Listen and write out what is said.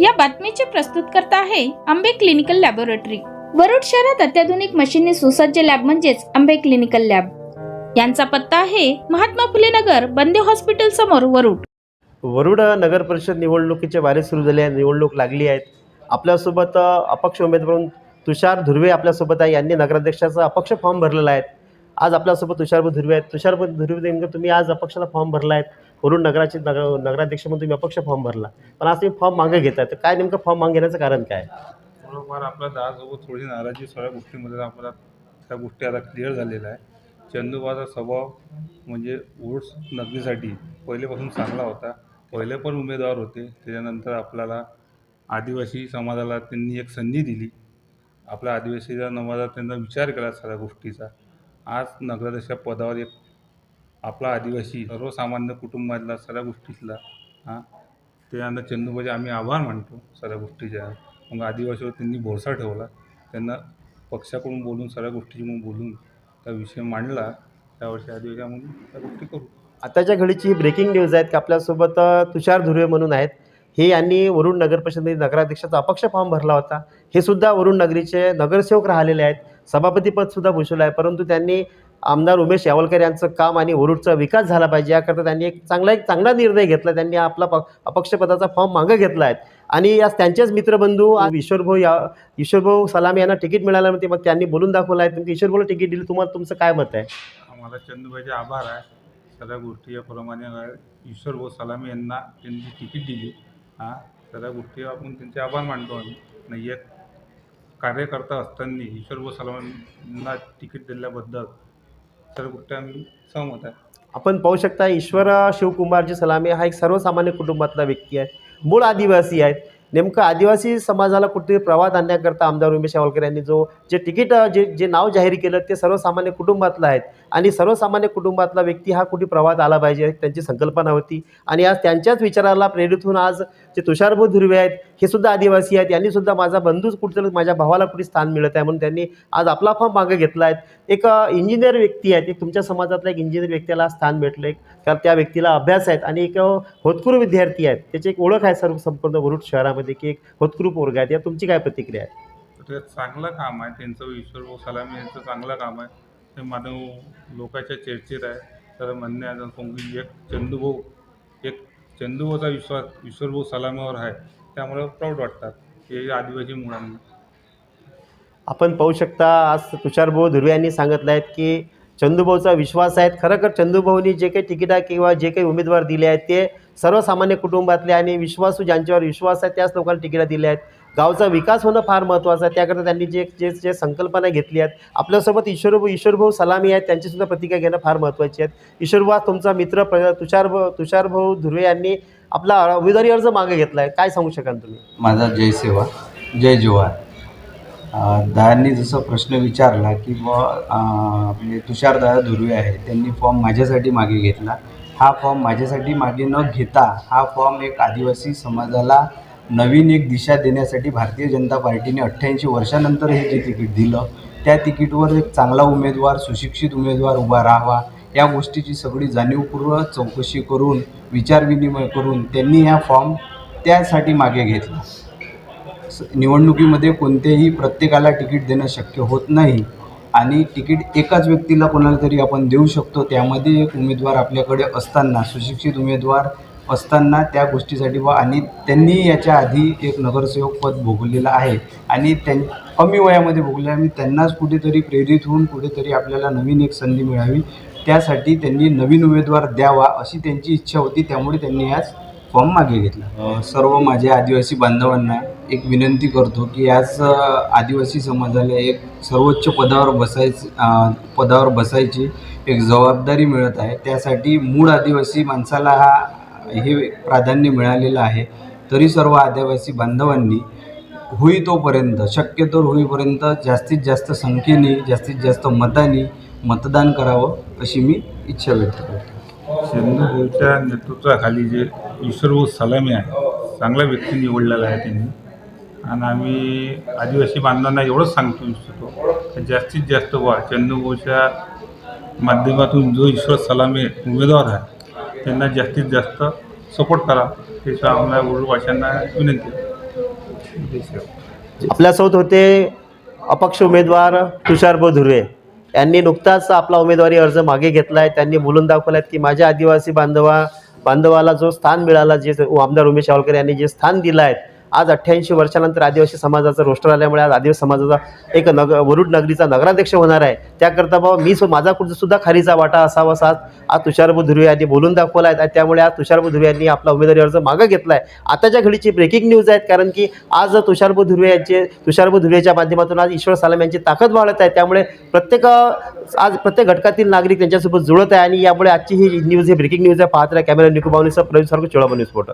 या बातमीचे प्रस्तुतकर्ता आहे आंबे क्लिनिकल लॅबोरेटरी. वरुड शहरात अत्याधुनिक मशीनने सुसज्ज लॅब म्हणजेच आंबे क्लिनिकल लॅब. यांचा पत्ता आहे महात्मा फुले नगर बंदे हॉस्पिटल समोर वरुड. वरुड नगर परिषद निवडणुकीचे वारे सुरू झाले आहे निवडणूक लागली आहेत. आपल्यासोबत अपक्ष उमेदवार तुषार धुर्वे आपल्यासोबत आहे. यांनी नगराध्यक्षाचा अपक्ष फॉर्म भरलेला आहे. आज आपल्यासोबत तुषारभाऊ धुर्वे आहेत. तुषारभाऊ धुर्वे नेमकं तुम्ही आज अपक्षाला फॉर्म भरला आहे. वरुड नगराचे नगर नगराध्यक्ष म्हणून तुम्ही अपक्ष फॉर्म भरला. पण आज तुम्ही फॉर्म मागे घेताय तर काय नेमकं फॉर्म मागे घेण्याचं कारण काय? थोडंफार आपला दहासोबत थोडी नाराजी सगळ्या गोष्टीमध्ये आपल्याला त्या गोष्टी आता क्लिअर झालेल्या आहे चंदूबाचा स्वभाव म्हणजे वोट्स नगरीसाठी पहिलेपासून चांगला होता. पहिले पण उमेदवार होते. त्याच्यानंतर आपल्याला आदिवासी समाजाला त्यांनी एक संधी दिली. आपल्या आदिवासी समाजात त्यांना विचार केला सगळ्या गोष्टीचा. आज नगराध्यक्ष पदावर एक आपला आदिवासी सर्वसामान्य कुटुंबातला सगळ्या गोष्टीतला हां. त्यांना चंदूबाचे आम्ही आभार मानतो सगळ्या गोष्टीच्या. मग आदिवासीवर त्यांनी भरोसा ठेवला. त्यांना पक्षाकडून बोलून सगळ्या गोष्टी मग बोलून त्या विषय मांडला. त्यावर्षी आदिवासी म्हणून त्या गोष्टी करू. आताच्या घडीची ही ब्रेकिंग न्यूज आहेत की आपल्यासोबत तुषार धुर्वे म्हणून आहेत. हे यांनी वरुण नगर परिषदेमध्ये नगराध्यक्षाचा अपक्ष फॉर्म भरला होता. हे सुद्धा वरुण नगरीचे नगरसेवक राहिलेले आहेत. सभापतीपदसुद्धा भूषवलं आहे. परंतु त्यांनी आमदार उमेश यावलकर यांचं काम आणि वरुडचा विकास झाला पाहिजे याकरता त्यांनी एक चांगला एक चांगला निर्णय घेतला. त्यांनी आपला प अपक्षपदाचा फॉर्म मागं घेतला आहे. आणि आज त्यांचेच मित्रबंधू ईश्वरभाऊ या ईश्वरभाऊ सलाम यांना तिकीट मिळाल्यानंतर मग त्यांनी बोलून दाखवलं आहे. तुमचं ईश्वरभाऊला तिकीट दिली. तुम्हाला तुमचं काय मत आहे? आम्हाला चंदूबाईचे आभार आहे. सगळ्या गोष्टी याप्रमाणे ईश्वरभाऊ सलाम यांना त्यांनी तिकीट दिली. हां सगळ्या गोष्टी आपण त्यांचे आभार मानतो आम्ही. नाही एक कार्यकर्ता असताना ईश्वरभाऊ सलामांना तिकीट दिल्याबद्दल सहमत आहे. आपण पाहू शकता ईश्वर शिवकुमारजी सलामी हा एक सर्वसामान्य कुटुंबातला व्यक्ती आहे. मूळ आदिवासी आहेत नेमकं आदिवासी समाजाला कुठेतरी प्रवाद आणण्याकरता आमदार उमेश यावलकर यांनी जो जे तिकीट जे जे नाव जाहीर केलं ते सर्वसामान्य कुटुंबातलं आहेत. आणि सर्वसामान्य कुटुंबातला व्यक्ती हा कुठे प्रवाहात आला पाहिजे त्यांची संकल्पना होती. आणि आज त्यांच्याच विचाराला प्रेरित होऊन आज जे तुषारभूत धुर्वे आहेत हे सुद्धा आदिवासी आहेत यांनी सुद्धा माझा बंधूच कुठेतरी माझ्या भावाला कुठे स्थान मिळत आहे म्हणून त्यांनी आज आपला फॉर्म मागे घेतला आहे. एक इंजिनियर व्यक्ती आहेत एक तुमच्या समाजातला एक इंजिनियर व्यक्तीला स्थान भेटलं आहे कारण त्या व्यक्तीला अभ्यास आहेत आणि एक अ, विद्यार्थी आहेत. त्याची एक ओळख आहे सर्व संपूर्ण वरुड शहरामध्ये की एक होतकरू पोरग आहेत. या तुमची काय प्रतिक्रिया आहे? चांगलं काम आहे त्यांचं ईश्वर सलामी यांचं चांगलं काम आहे. ते मानव लोकांच्या चर्चेत आहे. तर म्हणणे आहे कोणी एक चंदूभाऊ एक चंदूभाऊचा विश्वास ईश्वरभाऊ सलामावर आहे. त्यामुळे प्राऊड वाटतात हे आदिवासी मुलांना. आपण पाहू शकता आज तुषारभाऊ धुर्वे यांनी सांगितलं आहेत की चंदूभाऊचा विश्वास आहेत खरंखर चंदूभाऊनी जे काही तिकिटा किंवा जे काही उमेदवार दिले आहेत ते सर्वसामान्य कुटुंबातले आणि विश्वासू ज्यांच्यावर विश्वास आहे त्याच लोकांना तिकिटा दिल्या आहेत. गावचा विकास होणं फार महत्त्वाचं आहे. त्याकरता त्यांनी जे जे जे संकल्पना घेतली आहेत आपल्यासोबत ईश्वर ईश्वरभाऊ सलामी आहेत. त्यांचीसुद्धा प्रतिक्रिया घेणं फार महत्त्वाची आहेत. ईश्वरभाऊ तुमचा मित्र प्र तुषारभाऊ तुषारभाऊ धुर्वे यांनी आपला उमेदवारी अर्ज मागे घेतला आहे काय सांगू शकाल तुम्ही? माझा जय सेवा जय जुवार. दादांनी जसं प्रश्न विचारला की बुवा अं, आपले म्हणजे तुषारदादा धुर्वे आहे त्यांनी फॉर्म माझ्यासाठी मागे घेतला. हा फॉर्म माझ्यासाठी मागे न घेता हा फॉर्म एक आदिवासी समाजाला नवीन एक दिशा देण्यासाठी भारतीय जनता पार्टीने अठ्ठ्याऐंशी वर्षानंतर हे जे तिकीट दिलं त्या तिकीटवर एक चांगला उमेदवार सुशिक्षित उमेदवार उभा राहावा या गोष्टीची सगळी जाणीवपूर्वक चौकशी करून विचारविनिमय करून त्यांनी हा फॉर्म त्यासाठी मागे घेतला. स- निवडणुकीमध्ये कोणतेही प्रत्येकाला तिकीट देणं शक्य होत नाही आणि तिकीट एकाच व्यक्तीला कोणाला तरी आपण देऊ शकतो त्यामध्ये एक उमेदवार आपल्याकडे असताना सुशिक्षित उमेदवार असताना त्या गोष्टीसाठी व आणि त्यांनी याच्या आधी एक नगरसेवक पद भोगलेलं आहे. आणि त्यां कमी वयामध्ये भोगले आहे. आणि त्यांनाच कुठेतरी प्रेरित होऊन कुठेतरी आपल्याला नवीन एक संधी मिळावी. त्यासाठी त्यांनी नवीन उमेदवार द्यावा अशी त्यांची इच्छा होती. त्यामुळे त्यांनी आज फॉर्म मागे घेतला. सर्व माझ्या आदिवासी बांधवांना एक विनंती करतो की आज आदिवासी समाजाला एक सर्वोच्च पदावर बसायचं पदावर बसायची एक जबाबदारी मिळत आहे. त्यासाठी मूळ आदिवासी माणसाला हा हे प्राधान्य मिळालेलं आहे. तरी सर्व आदिवासी बांधवांनी होई तोपर्यंत शक्यतो होईपर्यंत जास्तीत जास्त संख्येने जास्तीत जास्त मतानी मतदान करावं अशी मी इच्छा व्यक्त करतो. चंदूभाऊच्या नेतृत्वाखाली जे ईश्वरभू सलामी आहे चांगला व्यक्ती निवडलेला आहे त्यांनी. आणि आम्ही आदिवासी बांधवांना एवढंच सांगतो इच्छितो की जास्तीत जास्त व्हा चंदूभाऊच्या माध्यमातून जो ईश्वर सलामी उमेदवार आहे त्यांना जास्तीत जास्त सपोर्ट करा. हे आम्हाला उर्दूभाषांना विनंती. आपल्यासोबत होते अपक्ष उमेदवार तुषार धुर्वे यांनी नुकताच आपला उमेदवारी अर्ज मागे घेतला आहे त्यांनी बोलून दाखवला आहे की माझ्या आदिवासी बांधवा बांधवाला जो स्थान मिळाला जे आमदार उमेश सावरकर यांनी जे स्थान दिलं आहे आज अठ्ठ्याऐंशी वर्षानंतर आदिवासी समाजाचं रोस्टर आल्यामुळे आज आदिवासी समाजाचा एक नग वरुड नगरीचा नगराध्यक्ष होणार आहे. त्याकरता बाबा मी सु- माझा कुठं सुद्धा खारीचा वाटा असावा असा आज तुषारभाऊ धुर्वे यांनी बोलून दाखवला आहे आणि त्यामुळे आज तुषारभू धुर्वे यांनी आपला उमेदवारी अर्ज मागं घेतला आहे आताच्या घडीची ब्रेकिंग न्यूज आहेत कारण की आज तुषारभू धुर्वे यांचे तुषारभाऊ धुर्वेच्या माध्यमातून आज ईश्वर सालम यांची ताकद वाढत आहे. त्यामुळे प्रत्येक आज प्रत्येक घटकातील नागरिक त्यांच्यासोबत जुळत आहे आणि यामुळे आजची ही न्यूज ही ब्रेकिंग न्यूज आहे. पाहत राहा. कॅमेरा निकुबावणीसह प्रवीण सारखं चोळाबा न्यूज पोर्टल.